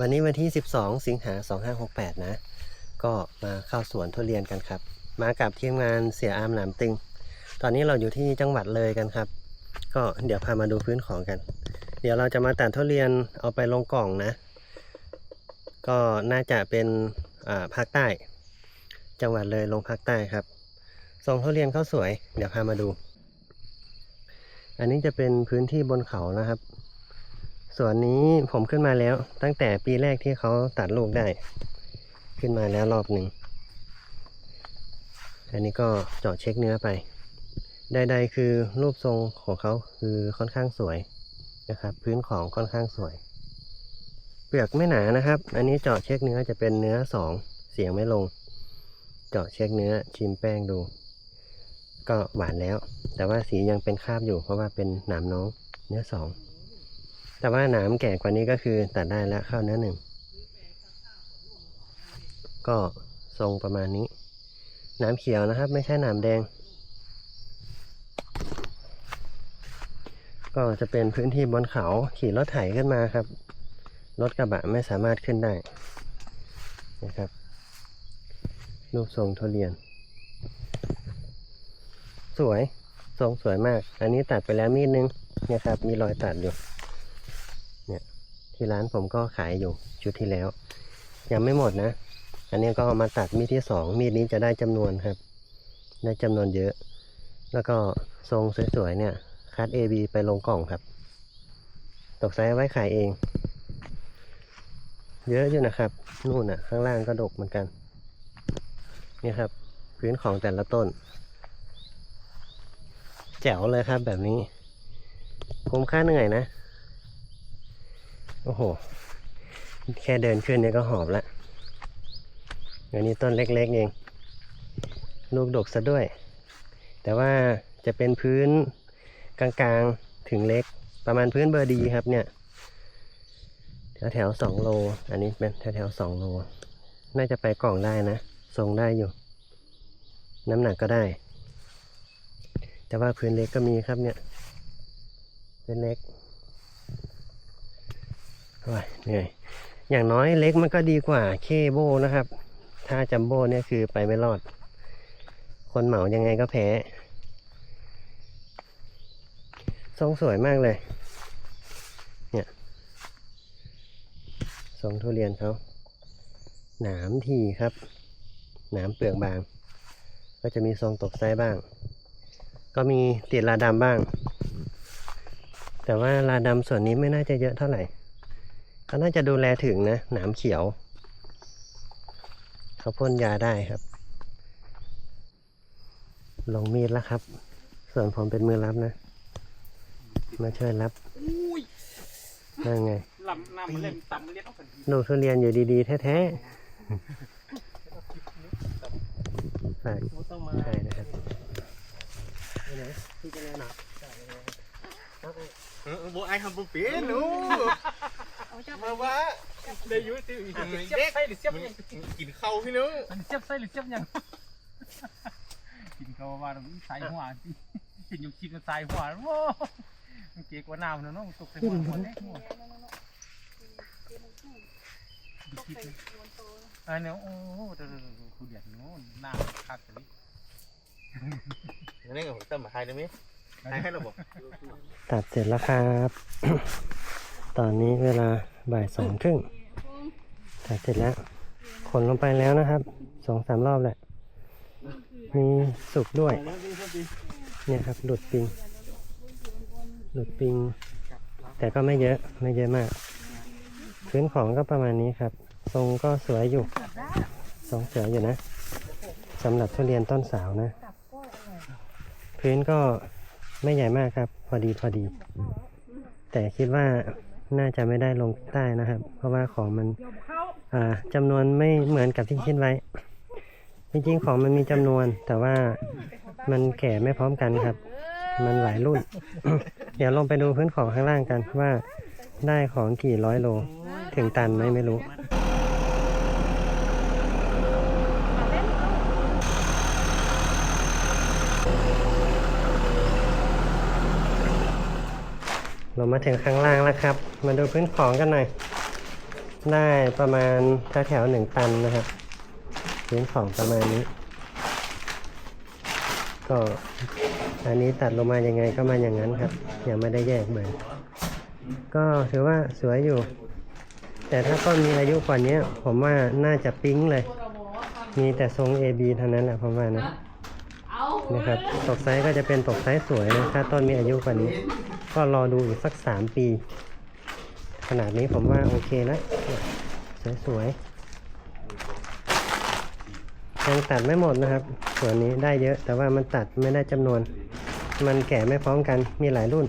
วันนี้วันที่ 12 สิงหา 2568 นะ ก็มาเข้าสวนทุเรียนกันครับ มากับทีมงานเสียอามหนามตึงตอนนี้เราอยู่ที่จังหวัดเลยกันครับ ก็เดี๋ยวพามาดูพื้นของกัน เดี๋ยวเราจะมาตัดทุเรียนเอาไปลงกล่องนะ ก็น่าจะเป็นภาคใต้ จังหวัดเลยลงภาคใต้ครับทรงทุเรียนเขาสวย เดี๋ยวพามาดู อันนี้จะเป็นพื้นที่บนเขานะครับ ส่วนนี้ผมขึ้นมาแล้ว ตั้งแต่ปีแรกที่เขาตัดลูกได้ ขึ้นมาแล้วรอบหนึ่ง อันนี้ก็เจาะเช็คเนื้อไป ใดๆคือรูปทรงของเขาคือค่อนข้างสวยนะครับ พื้นของค่อนข้างสวย เปลือกไม่หนานะครับ อันนี้เจาะเช็คเนื้อจะเป็นเนื้อสองเสียงไม่ลง เจาะเช็คเนื้อชิมแป้งดู ก็หวานแล้ว แต่ว่าสียังเป็นคราบอยู่เพราะว่าเป็นหนามน้องเนื้อสอง แต่ว่าหนามแก่กว่านี้ก็คือตัดได้แล้วเข้าเนื้อหนึ่ง ก็ทรงประมาณนี้หนามเขียวนะครับ ไม่ใช่หนามแดง ก็จะเป็นพื้นที่บนเขาขี่รถไถขึ้นมาครับ รถกระบะไม่สามารถขึ้นได้นะครับรูปทรงทุเรียน สวย ทรงสวยมาก อันนี้ตัดไปแล้วมีดนึงเนี่ยครับ มีรอยตัดอยู่ ที่ร้านผมก็ขายอยู่ชุดที่แล้ว ยังไม่หมดนะ อันนี้ก็เอามาตัดมีดที่สองมีดนี้จะได้จำนวนครับ ได้จำนวนเยอะ แล้วก็ทรงสวยๆเนี่ย คัด AB ไปลงกล่องครับ ตกไซส์ไว้ขายเอง เยอะอยู่นะครับ นู่นน่ะ ข้างล่างก็ดกเหมือนกันนี่ครับ พื้นของแต่ละต้น แจ๋วเลยครับแบบนี้ คุ้มค่าเหนื่อยนะ โอ้โห แค่เดินขึ้นเนี่ยก็หอบละอันนี้ต้นเล็กๆเอง ลูกดกซะด้วย แต่ว่าจะเป็นพื้นกลางๆถึงเล็ก ประมาณพื้นเบอร์ดีครับเนี่ย แถวแถวๆสองโล อันนี้เป็นแถวแถวๆสองโล น่าจะไปกล่องได้นะ ทรงได้อยู่ น้ำหนักก็ได้ แต่ว่าพื้นเล็กก็มีครับเนี่ยพื้นเล็ก เหนื่อยอย่างน้อยเล็กมันก็ดีกว่าเคโบนะครับ ถ้าจัมโบ้เนี่ยคือไปไม่รอด คนเหมายังไงก็แพ้ทรงสวยมากเลย เนี่ยทรงทุเรียนเขาหนามทีครับ หนามเปลือกบาง ก็จะมีทรงตกไซส์บ้าง ก็มีติดลาดำบ้าง แต่ว่าลาดำส่วนนี้ไม่น่าจะเยอะเท่าไหร่ เขาน่าจะดูแลถึงนะหนามเขียว เขาพ่นยาได้ครับ ลงมีดแล้วครับ ส่วนผมเป็นมือรับนะ มาช่วยรับอุ้ยนั่นไงลำน้ำมันเล่นต่ำมันเล่นเอากันทีลูกทุเรียนอยู่ดีๆ แท้ๆฝากต้องมาใช่นะครับไปไหนพี่จะเล่นเหรอเออบอกไอ้ทำปุ๊บปีนหนู มาว่าได้อยุ่ติอีกเสียบไส้หรือเสียบยังกินข้าวพี่หนูมันเสียบไส้หรือเสียบยังกินเขาว่าใส่หัวกินอยู่กินก็ใส่หัวโว้มันเก๋กว่าน้ำเนาะตกใส่หัวหัวเล็กหัวอันนี้โอ้เดี๋ยวๆคุณเดียดโน้นหน้าคักเลยนี่กับผมตั้มมาให้ได้ไหมให้ให้เราบอกตัดเสร็จแล้วครับ ตอนนี้เวลาบ่ายสองครึ่งตัดเสร็จแล้ว ขนลงไปแล้วนะครับ สองสามรอบแหละ มีสุกด้วย เนี่ยครับ หลุดปิง หลุดปิง แต่ก็ไม่เยอะ ไม่เยอะมาก พื้นของก็ประมาณนี้ครับ ทรงก็สวยอยู่ ทรงสวยอยู่นะสำหรับทุเรียนต้นสาวนะ พื้นก็ไม่ใหญ่มากครับ พอดีพอดี แต่คิดว่า น่าจะไม่ได้ลงใต้นะครับ เพราะว่าของมันอ่าจำนวนไม่เหมือนกับที่คิดไว้ จริงๆของมันมีจำนวน แต่ว่ามันแก่ไม่พร้อมกันครับ มันหลายรุ่น เดี๋ยวลงไปดูพื้นของข้างล่างกันว่าได้ของกี่ร้อยโล ถึงตันไหมไม่รู้ เรามาถึงข้างล่างแล้วครับ มาดูพื้นของกันหน่อย ได้ประมาณแถวๆหนึ่งตันนะครับชิ้นของประมาณนี้ ก็อันนี้ตัดลงมายังไงก็มาอย่างนั้นครับ ยังไม่ได้แยกเบอร์ก็ถือว่าสวยอยู่ แต่ถ้าต้นมีอายุกว่านี้ผมว่าน่าจะปิ๊งเลย มีแต่ทรง AB เท่านั้นแหละผมว่านะนะครับตกไซส์ก็จะเป็นตกไซส์สวยนะถ้าต้นมีอายุกว่านี้ ก็รอดูอีกสักสามปี ขนาดนี้ผมว่าโอเคแล้วเนี่ยสวยๆยังตัดไม่หมดนะครับ ส่วนนี้ได้เยอะแต่ว่ามันตัดไม่ได้จำนวน มันแก่ไม่พร้อมกันมีหลายรุ่น